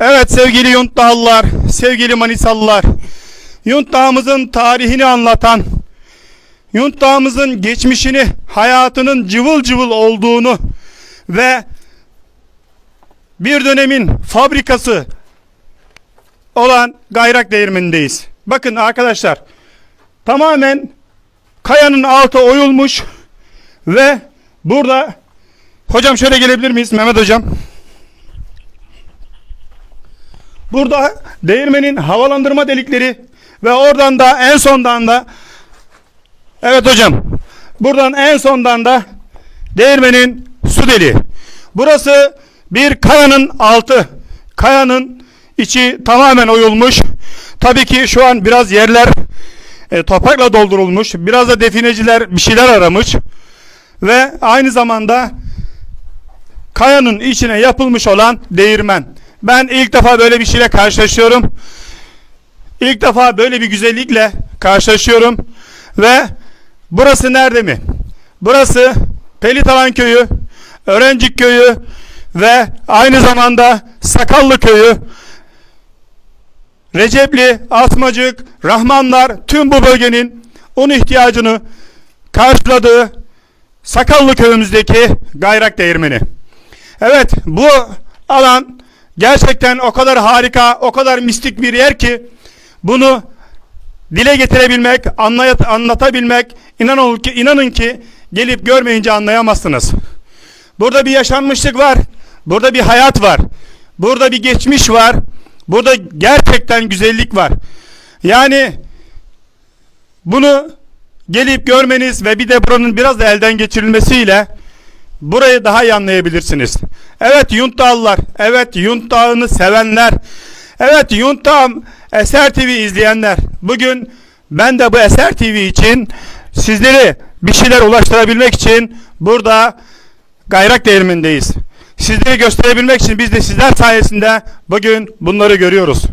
Evet sevgili Yuntağlılar, sevgili Manisalılar. Yuntağımızın tarihini anlatan, Yuntağımızın geçmişini, hayatının cıvıl cıvıl olduğunu ve bir dönemin fabrikası olan Gayrak Değirmeni'ndeyiz. Bakın arkadaşlar, tamamen kayanın altı oyulmuş ve burada hocam şöyle gelebilir miyiz Mehmet hocam? Burada değirmenin havalandırma delikleri ve oradan da en sondan da Evet hocam. Buradan en sondan da değirmenin su deliği. Burası bir kayanın altı. Kayanın içi tamamen oyulmuş. Tabii ki şu an biraz yerler e, toprakla doldurulmuş. Biraz da defineciler bir şeyler aramış. Ve aynı zamanda kayanın içine yapılmış olan değirmen. Ben ilk defa böyle bir şeyle karşılaşıyorum. İlk defa böyle bir güzellikle karşılaşıyorum. Ve burası nerede mi? Burası Pelitalan Köyü, Öğrencik Köyü ve aynı zamanda Sakallı Köyü. Recepli, Asmacık, Rahmanlar tüm bu bölgenin un ihtiyacını karşıladığı Sakallı köyümüzdeki gayrak değirmeni. Evet bu alan gerçekten o kadar harika, o kadar mistik bir yer ki bunu dile getirebilmek, anlayat, anlatabilmek inanın ki, inanın ki gelip görmeyince anlayamazsınız. Burada bir yaşanmışlık var. Burada bir hayat var. Burada bir geçmiş var. Burada gerçekten güzellik var. Yani bunu gelip görmeniz ve bir de buranın biraz da elden geçirilmesiyle burayı daha iyi anlayabilirsiniz. Evet Yuntağlılar, evet Yuntağını sevenler, evet Yuntağım Eser TV izleyenler. Bugün ben de bu Eser TV için sizleri bir şeyler ulaştırabilmek için burada gayrak değirmendeyiz. Sizleri gösterebilmek için biz de sizler sayesinde bugün bunları görüyoruz.